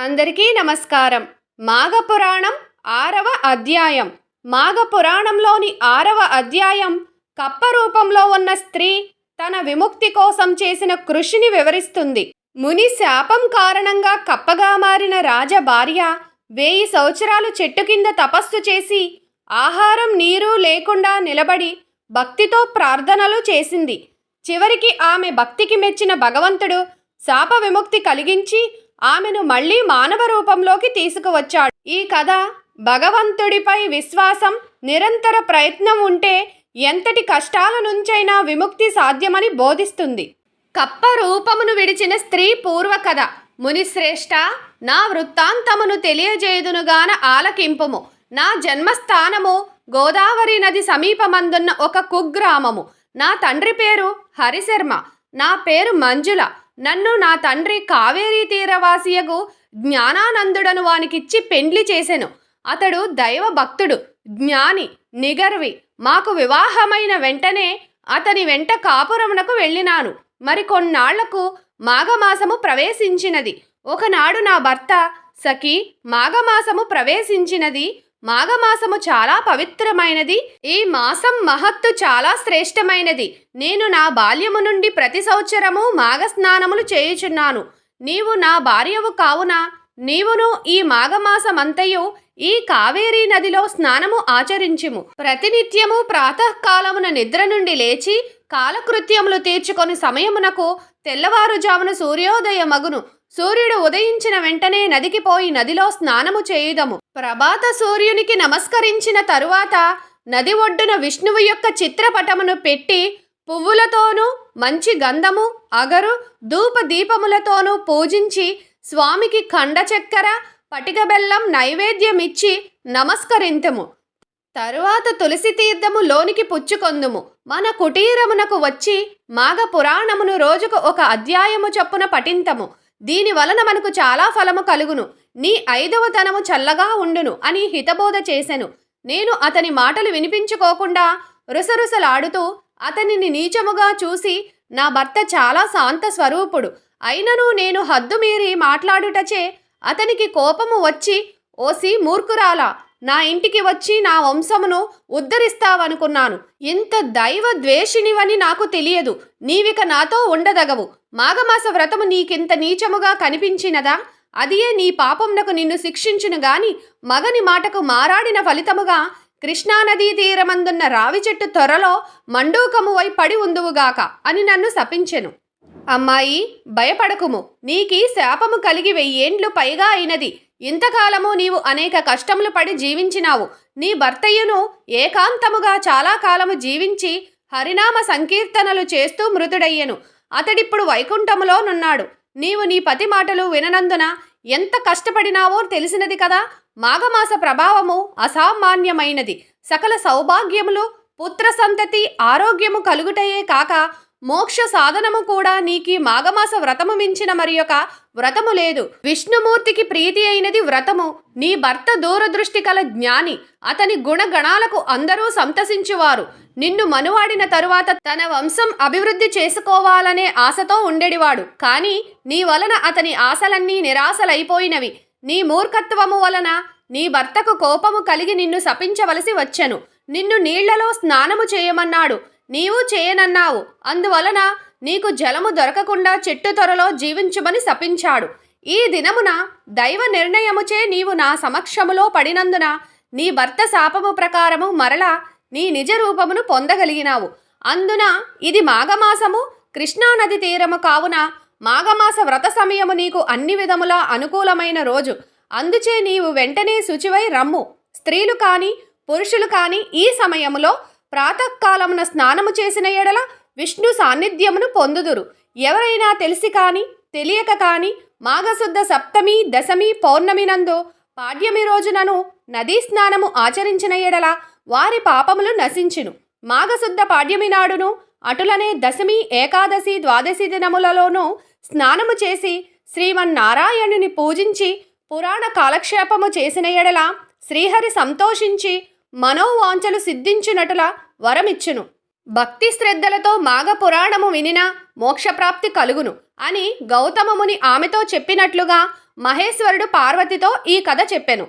అందరికీ నమస్కారం. మాఘపురాణం ఆరవ అధ్యాయం. మాఘపురాణంలోని ఆరవ అధ్యాయం కప్ప రూపంలో ఉన్న స్త్రీ తన విముక్తి కోసం చేసిన కృషిని వివరిస్తుంది. ముని శాపం కారణంగా కప్పగా మారిన రాజ భార్య వేయి సంవత్సరాలు చెట్టు కింద తపస్సు చేసి ఆహారం నీరు లేకుండా నిలబడి భక్తితో ప్రార్థనలు చేసింది. చివరికి ఆమె భక్తికి మెచ్చిన భగవంతుడు శాప విముక్తి కలిగించి ఆమెను మళ్ళీ మానవ రూపంలోకి తీసుకువచ్చాడు. ఈ కథ భగవంతుడిపై విశ్వాసం నిరంతర ప్రయత్నం ఉంటే ఎంతటి కష్టాల నుంచైనా విముక్తి సాధ్యమని బోధిస్తుంది. కప్ప రూపమును విడిచిన స్త్రీ పూర్వ కథ మునిశ్రేష్ట నా వృత్తాంతమును తెలియజేయుదునుగాన ఆలకింపుము. నా జన్మస్థానము గోదావరి నది సమీపమందున్న ఒక కుగ్రామము. నా తండ్రి పేరు హరిశర్మ నా పేరు మంజుల. నన్ను నా తండ్రి కావేరీ తీరవాసియకు జ్ఞానానందుడను వానికిచ్చి పెండ్లి చేసెను. అతడు దైవ భక్తుడు జ్ఞాని నిగర్వి. మాకు వివాహమైన వెంటనే అతని వెంట కాపురమునకు వెళ్ళినాను. మరి కొన్నాళ్ళకు మాఘమాసము ప్రవేశించినది. ఒకనాడు నా భర్త సఖి మాఘమాసము ప్రవేశించినది. మాఘమాసము చాలా పవిత్రమైనది. ఈ మాసం మహత్తు చాలా శ్రేష్టమైనది. నేను నా బాల్యము నుండి ప్రతి సంవత్సరము మాఘ స్నానములు చేయుచున్నాను. నీవు నా భార్యవు కావున నీవును ఈ మాఘమాసమంతయు ఈ కావేరీ నదిలో స్నానము ఆచరించుము. ప్రతినిత్యము ప్రాతకాలమున నిద్ర నుండి లేచి కాలకృత్యములు తీర్చుకొని సమయమునకు తెల్లవారుజామున సూర్యోదయ మగును సూర్యుడు ఉదయించిన వెంటనే నదికి పోయి నదిలో స్నానము చేయుదము. ప్రభాత సూర్యునికి నమస్కరించిన తరువాత నది ఒడ్డున విష్ణువు యొక్క చిత్రపటమును పెట్టి పువ్వులతోనూ మంచి గంధము అగరు ధూప దీపములతోనూ పూజించి స్వామికి ఖండ చక్కెర పటిక బెల్లం నైవేద్యమిచ్చి నమస్కరింతము. తరువాత తులసి తీర్థము లోనికి పుచ్చుకొందుము. మన కుటీరమునకు వచ్చి మాఘ పురాణమును రోజుకు ఒక అధ్యాయము చొప్పున పఠింతము. దీని వలన మనకు చాలా ఫలము కలుగును. నీ ఐదవ తనము చల్లగా ఉండును అని హితబోధ చేసెను. నేను అతని మాటలు వినిపించుకోకుండా రుసరుసలాడుతూ అతనిని నీచముగా చూసి నా భర్త చాలా శాంత స్వరూపుడు. అయినను నేను హద్దు మీరి మాట్లాడుటచే అతనికి కోపము వచ్చి ఓసి మూర్ఖురాలా నా ఇంటికి వచ్చి నా వంశమును ఉద్ధరిస్తావనుకున్నాను. ఇంత దైవ ద్వేషినివని నాకు తెలియదు. నీవిక నాతో ఉండదగవు. మాఘమాస వ్రతము నీకింత నీచముగా కనిపించినదా? అదియే నీ పాపమునకు నిన్ను శిక్షించును గాని మగని మాటకు మారాడిన ఫలితముగా కృష్ణానదీ తీరమందున్న రావి చెట్టు త్వరలో మండూకము వై పడి ఉందువుగాక అని నన్ను శపించెను. అమ్మాయి భయపడకుము. నీకీ శాపము కలిగి వెయ్యేండ్లు పైగా అయినది. ఇంతకాలము నీవు అనేక కష్టములు పడి జీవించినావు. నీ భర్తయ్యను ఏకాంతముగా చాలా కాలము జీవించి హరినామ సంకీర్తనలు చేస్తూ మృతుడయ్యను. అతడిప్పుడు వైకుంఠములో నున్నాడు నీవు నీ పతి మాటలు విననందున ఎంత కష్టపడినావో తెలిసినది కదా? మాఘమాస ప్రభావము అసామాన్యమైనది. సకల సౌభాగ్యములు పుత్ర సంతతి ఆరోగ్యము కలుగుటయే కాక మోక్ష సాధనము కూడా నీకి మాఘమాస వ్రతము మించిన మరి యొక్క వ్రతము లేదు. విష్ణుమూర్తికి ప్రీతి అయినది వ్రతము. నీ భర్త దూరదృష్టి కల జ్ఞాని. అతని గుణగణాలకు అందరూ సంతసించువారు. నిన్ను మనువాడిన తరువాత తన వంశం అభివృద్ధి చేసుకోవాలనే ఆశతో ఉండేడివాడు. కానీ నీ వలన అతని ఆశలన్నీ నిరాశలైపోయినవి. నీ మూర్ఖత్వము వలన నీ భర్తకు కోపము కలిగి నిన్ను శపించవలసి వచ్చెను. నిన్ను నీళ్ళలో స్నానము చేయమన్నాడు. నీవు చేయనన్నావు. అందువలన నీకు జలము దొరకకుండా చెట్టు త్వరలో జీవించుమని శపించాడు. ఈ దినమున దైవ నిర్ణయముచే నీవు నా సమక్షములో పడినందున నీ భర్త శాపము ప్రకారము మరలా నీ నిజ రూపమును పొందగలిగినావు. అందున ఇది మాఘమాసము కృష్ణానది తీరము కావున మాఘమాస వ్రత సమయము నీకు అన్ని విధములా అనుకూలమైన రోజు. అందుచే నీవు వెంటనే శుచివై రమ్ము. స్త్రీలు కాని పురుషులు కాని ఈ సమయములో ప్రాతకాలమున స్నానము చేసిన ఎడల విష్ణు సాన్నిధ్యమును పొందుదురు. ఎవరైనా తెలిసి కాని తెలియక కాని మాఘశుద్ధ సప్తమి దశమి పౌర్ణమి నందు పాడ్యమి రోజునను నదీ స్నానము ఆచరించిన ఎడల వారి పాపములు నశించును. మాఘశుద్ధ పాడ్యమి నాడును అటులనే దశమి ఏకాదశి ద్వాదశి దినములలోనూ స్నానము చేసి శ్రీమన్నారాయణుని పూజించి పురాణ కాలక్షేపము చేసిన ఎడల శ్రీహరి సంతోషించి మనోవాంఛలు సిద్ధించునటుల వరమిచ్చును. భక్తి శ్రద్ధలతో మాఘ పురాణము వినినా మోక్షప్రాప్తి కలుగును అని గౌతమముని ఆమెతో చెప్పినట్లుగా మహేశ్వరుడు పార్వతితో ఈ కథ చెప్పెను.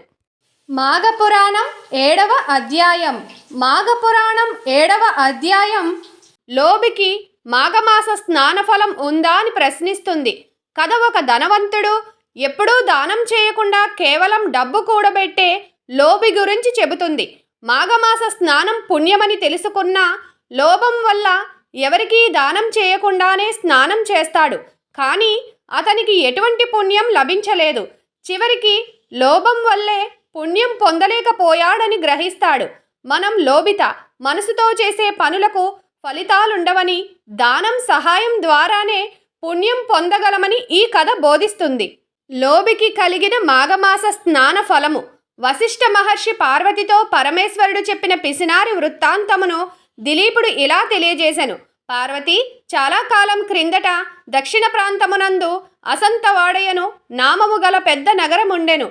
మాఘపురాణం ఏడవ అధ్యాయం. మాఘపురాణం ఏడవ అధ్యాయం. లోబికి మాఘమాస స్నానఫలం ఉందా అని ప్రశ్నిస్తుంది. కథ ఒక ధనవంతుడు ఎప్పుడూ దానం చేయకుండా కేవలం డబ్బు కూడబెట్టే లోబి గురించి చెబుతుంది. మాఘమాస స్నానం పుణ్యమని తెలుసుకున్న లోభం వల్ల ఎవరికీ దానం చేయకుండానే స్నానం చేస్తాడు. కానీ అతనికి ఎటువంటి పుణ్యం లభించలేదు. చివరికి లోభం వల్లే పుణ్యం పొందలేకపోయాడని గ్రహిస్తాడు. మనం లోబిత మనసుతో చేసే పనులకు ఫలితాలుండవని దానం సహాయం ద్వారానే పుణ్యం పొందగలమని ఈ కథ బోధిస్తుంది. లోబికి కలిగిన మాఘమాస స్నాన ఫలము. వశిష్ఠ మహర్షి పార్వతితో పరమేశ్వరుడు చెప్పిన పిసినారి వృత్తాంతమును దిలీపుడు ఇలా తెలియజేశాను పార్వతి చాలా కాలం క్రిందట దక్షిణ ప్రాంతమునందు అసంతవాడయను నామము గల పెద్ద నగరముండెను.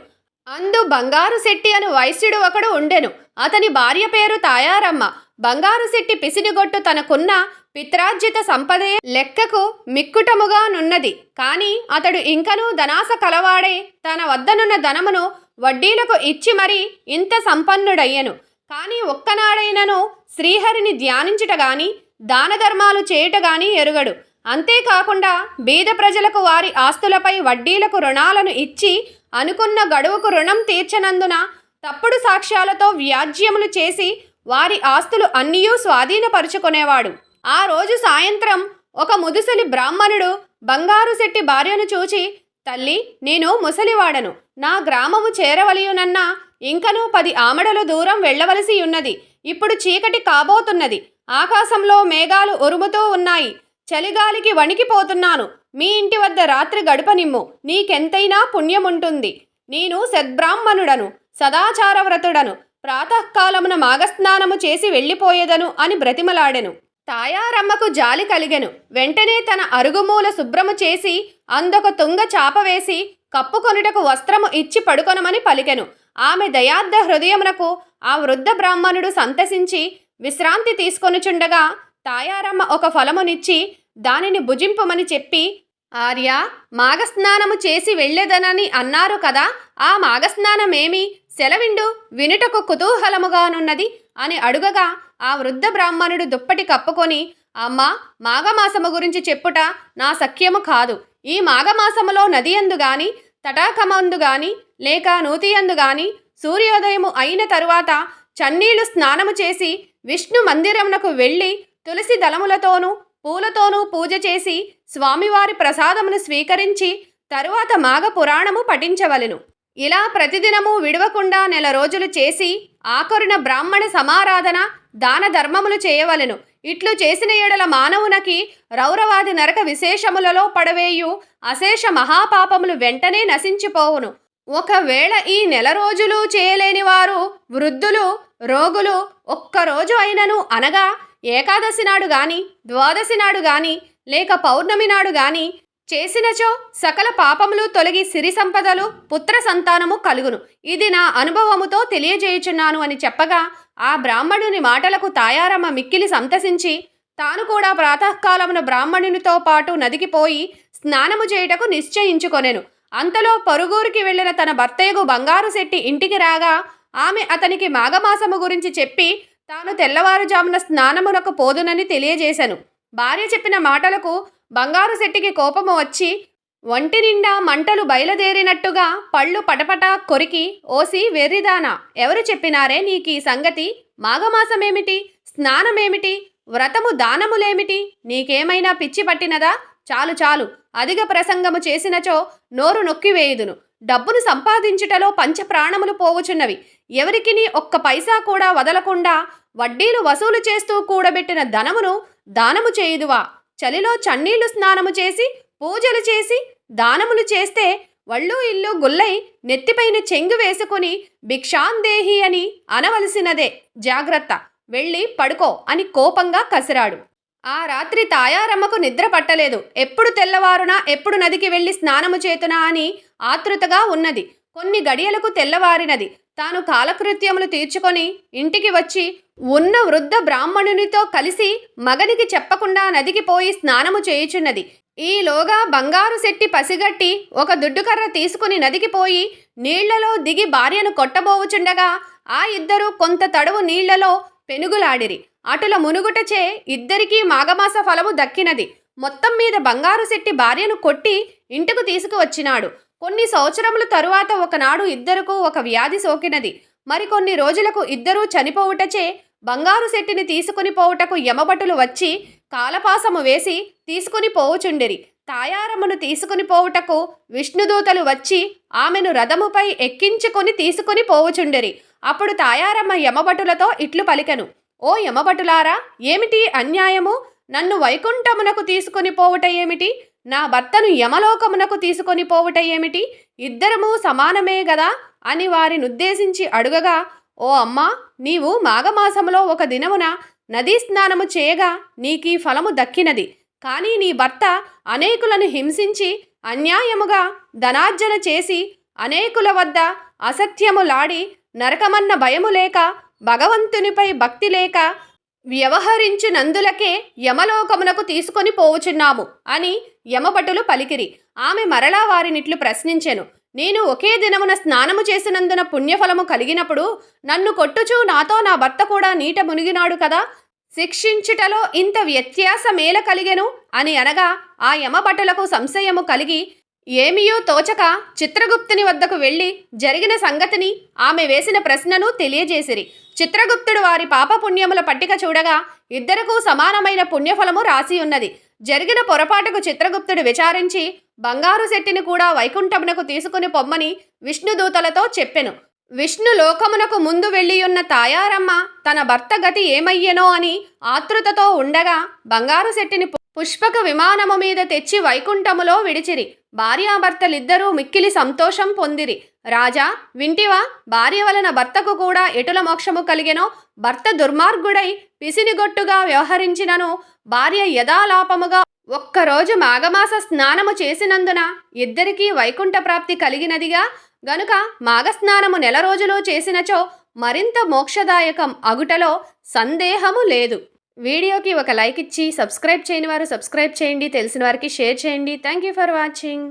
అందు బంగారు శెట్టి అను వైశ్యుడు ఒకడు ఉండెను. అతని భార్య పేరు తాయారమ్మ. బంగారు శెట్టి పిసినిగొట్టు తనకున్న పిత్రార్జిత సంపదే లెక్కకు మిక్కుటముగా నున్నది కాని అతడు ఇంకనూ ధనాస కలవాడే తన వద్దనున్న ధనమును వడ్డీలకు ఇచ్చి మరీ ఇంత సంపన్నుడయ్యను. కానీ ఒక్కనాడైనను శ్రీహరిని ధ్యానించుట గాని దాన ధర్మాలు చేయుట గాని ఎరుగడు. అంతేకాకుండా బీద ప్రజలకు వారి ఆస్తులపై వడ్డీలకు రుణాలను ఇచ్చి అనుకున్న గడువుకు రుణం తీర్చనందున తప్పుడు సాక్ష్యాలతో వ్యాజ్యములు చేసి వారి ఆస్తులు అన్నీయూ స్వాధీనపరుచుకునేవాడు. ఆ రోజు సాయంత్రం ఒక ముదుసలి బ్రాహ్మణుడు బంగారు శెట్టి భార్యను చూచి తల్లి నేను ముసలివాడను. నా గ్రామము చేరవలయునన్నా ఇంకనూ పది ఆమడలు దూరం వెళ్ళవలసి ఉన్నది ఇప్పుడు చీకటి కాబోతున్నది. ఆకాశంలో మేఘాలు ఉరుముతూ ఉన్నాయి. చలిగాలికి వణికిపోతున్నాను. మీ ఇంటి వద్ద రాత్రి గడపనిమ్ము. నీకెంతైనా పుణ్యముంటుంది. నేను సద్బ్రాహ్మణుడను సదాచారవ్రతుడను ప్రాతకాలమున మాగస్నానము చేసి వెళ్ళిపోయేదను అని బ్రతిమలాడెను. తాయారమ్మకు జాలి కలిగెను. వెంటనే తన అరుగుమూల శుభ్రము చేసి అందొక తుంగ చాప వేసి కప్పుకొనుటకు వస్త్రము ఇచ్చి పడుకొనమని పలికెను. ఆమె దయార్థ హృదయమునకు ఆ వృద్ధ బ్రాహ్మణుడు సంతసించి విశ్రాంతి తీసుకొనుచుండగా తాయారమ్మ ఒక ఫలమునిచ్చి దానిని భుజింపమని చెప్పి ఆర్య మాగస్నానము చేసి వెళ్ళేదనని అన్నారు కదా ఆ మాగస్నానమేమి సెలవిండు వినుటకు కుతూహలముగానున్నది అని అడుగగా ఆ వృద్ధ బ్రాహ్మణుడు దుప్పటి కప్పుకొని అమ్మా మాఘమాసము గురించి చెప్పుట నా సఖ్యము కాదు. ఈ మాఘమాసములో నదియందు గాని తటాకమందు గాని లేక నూతియందు గాని సూర్యోదయము అయిన తరువాత చన్నీళ్ళు స్నానము చేసి విష్ణు మందిరమునకు వెళ్ళి తులసి దళములతోనూ పూలతోనూ పూజ చేసి స్వామివారి ప్రసాదమును స్వీకరించి తరువాత మాఘ పురాణము పఠించవలెను. ఇలా ప్రతిదినము విడవకుండా నెల రోజులు చేసి ఆఖరున బ్రాహ్మణ సమారాధన దాన ధర్మములు చేయవలెను. ఇట్లు చేసిన ఎడల మానవునకి రౌరవాది నరక విశేషములలో పడవేయు అశేష మహాపాపములు వెంటనే నశించిపోవును. ఒకవేళ ఈ నెల రోజులు చేయలేని వారు వృద్ధులు రోగులు ఒక్కరోజు అయినను అనగా ఏకాదశి నాడు గాని ద్వాదశి నాడు గాని లేక పౌర్ణమి నాడు గాని చేసినచో సకల పాపములు తొలగి సిరి సంపదలు పుత్ర సంతానము కలుగును. ఇది నా అనుభవముతో తెలియజేయుచున్నాను అని చెప్పగా ఆ బ్రాహ్మణుని మాటలకు తాయారమ్మ మిక్కిలి సంతసించి తాను కూడా ప్రాతకాలమున బ్రాహ్మణునితో పాటు నదికి పోయి స్నానము చేయుటకు నిశ్చయించుకొనెను. అంతలో పరుగురికి వెళ్ళిన తన భర్తయ్యకు బంగారు శెట్టి ఇంటికి రాగా ఆమె అతనికి మాఘమాసము గురించి చెప్పి తాను తెల్లవారుజామున స్నానమునకు పోదునని తెలియజేశాను భార్య చెప్పిన మాటలకు బంగారు శెట్టికి కోపము వచ్చి ఒంటి నిండా మంటలు బయలుదేరినట్టుగా పళ్ళు పటపట కొరికి ఓసి వెర్రిదానా ఎవరు చెప్పినారే నీకీ సంగతి? మాఘమాసమేమిటి? స్నానమేమిటి? వ్రతము దానములేమిటి? నీకేమైనా పిచ్చి పట్టినదా? చాలు చాలు అధిక ప్రసంగము చేసినచో నోరు నొక్కివేయుదును డబ్బును సంపాదించుటలో పంచప్రాణములు పోవుచున్నవి. ఎవరికిని ఒక్క పైసా కూడా వదలకుండా వడ్డీలు వసూలు చేస్తూ కూడబెట్టిన ధనమును దానము చేయుదువా? చలిలో చన్నీళ్ళు స్నానము చేసి పూజలు చేసి దానములు చేస్తే వళ్ళు ఇల్లు గుల్లై నెత్తిపైన చెంగు వేసుకుని భిక్షాందేహి అని అనవలసినదే. జాగ్రత్త. వెళ్ళి పడుకో అని కోపంగా కసిరాడు. ఆ రాత్రి తాయారమ్మకు నిద్ర పట్టలేదు. ఎప్పుడు తెల్లవారునా ఎప్పుడు నదికి వెళ్ళి స్నానము చేతునా అని ఆతృతగా ఉన్నది. కొన్ని గడియలకు తెల్లవారినది. తాను కాలకృత్యములు తీర్చుకొని ఇంటికి వచ్చి ఉన్న వృద్ధ బ్రాహ్మణునితో కలిసి మగనికి చెప్పకుండా నదికి పోయి స్నానము చేయుచున్నది. ఈలోగా బంగారు శెట్టి పసిగట్టి ఒక దుడ్డుకర్ర తీసుకుని నదికి పోయి నీళ్ళలో దిగి భార్యను కొట్టబోవుచుండగా ఆ ఇద్దరు కొంత తడువు నీళ్ళలో పెనుగులాడిరి. అటుల మునుగుటచే ఇద్దరికీ మాఘమాస ఫలము దక్కినది. మొత్తం మీద బంగారు శెట్టి భార్యను కొట్టి ఇంటికి తీసుకువచ్చినాడు. కొన్ని సంవత్సరముల తరువాత ఒకనాడు ఇద్దరుకు ఒక వ్యాధి సోకినది. మరికొన్ని రోజులకు ఇద్దరూ చనిపోవుటచే బంగారు శెట్టిని తీసుకుని పోవుటకు యమభటులు వచ్చి కాలపాసము వేసి తీసుకుని పోవుచుండిరి. తాయారమ్మను తీసుకుని పోవుటకు విష్ణుదూతలు వచ్చి ఆమెను రథముపై ఎక్కించుకొని తీసుకుని పోవుచుండిరి. అప్పుడు తాయారమ్మ యమభటులతో ఇట్లు పలికెను. ఓ యమభటులారా ఏమిటి అన్యాయము? నన్ను వైకుంఠమునకు తీసుకొని పోవుట ఏమిటి? నా భర్తను యమలోకమునకు తీసుకొని పోవుట ఏమిటి? ఇద్దరము సమానమే గదా? అని వారినుద్దేశించి అడుగగా ఓ అమ్మా నీవు మాఘమాసములో ఒక దినమున నదీ స్నానము చేయగా నీకీ ఫలము దక్కినది. కానీ నీ భర్త అనేకులను హింసించి అన్యాయముగా ధనార్జన చేసి అనేకుల వద్ద అసత్యములాడి నరకమన్న భయము లేక భగవంతునిపై భక్తి లేక వ్యవహరించినందులకే యమలోకమునకు తీసుకొని పోవుచున్నాము అని యమభటులు పలికిరి. ఆమె మరలా వారినిట్లు ప్రశ్నించెను. నేను ఒకే దినమున స్నానము చేసినందున పుణ్యఫలము కలిగినప్పుడు నన్ను కొట్టుచూ నాతో నా భర్త కూడా నీట మునిగినాడు కదా శిక్షించుటలో ఇంత వ్యత్యాసమేల కలిగెను? అని అనగా ఆ యమభటులకు సంశయము కలిగి ఏమియో తోచక చిత్రగుప్తుని వద్దకు వెళ్ళి జరిగిన సంగతిని ఆమె వేసిన ప్రశ్నను తెలియజేసిరి. చిత్రగుప్తుడు వారి పాపపుణ్యముల పట్టిక చూడగా ఇద్దరకు సమానమైన పుణ్యఫలము రాసి ఉన్నది. జరిగిన పొరపాటుకు చిత్రగుప్తుడు విచారించి బంగారు శెట్టిని కూడా వైకుంఠమునకు తీసుకుని పొమ్మని విష్ణుదూతలతో చెప్పెను. విష్ణు లోకమునకు ముందు వెళ్ళియున్న తాయారమ్మ తన భర్త గతి ఏమయ్యెనో అని ఆతృతతో ఉండగా బంగారు శెట్టిని పుష్పక విమానము మీద తెచ్చి వైకుంఠములో విడిచిరి. భార్యాభర్తలిద్దరూ మిక్కిలి సంతోషం పొందిరి. రాజా వింటివా? భార్య వలన భర్తకు కూడా ఎటుల మోక్షము కలిగెనో భర్త దుర్మార్గుడై పిసినిగొట్టుగా వ్యవహరించినను భార్య యథాలాపముగా ఒక్కరోజు మాఘమాస స్నానము చేసినందున ఇద్దరికీ వైకుంఠ ప్రాప్తి కలిగినదిగా గనుక మాఘస్నానము నెల రోజులు చేసినచో మరింత మోక్షదాయకం అగుటలో సందేహము లేదు. వీడియోకి ఒక లైక్ ఇచ్చి సబ్స్క్రైబ్ చేయని వారు సబ్స్క్రైబ్ చేయండి తెలిసిన వారికి షేర్ చేయండి. Thank you for watching.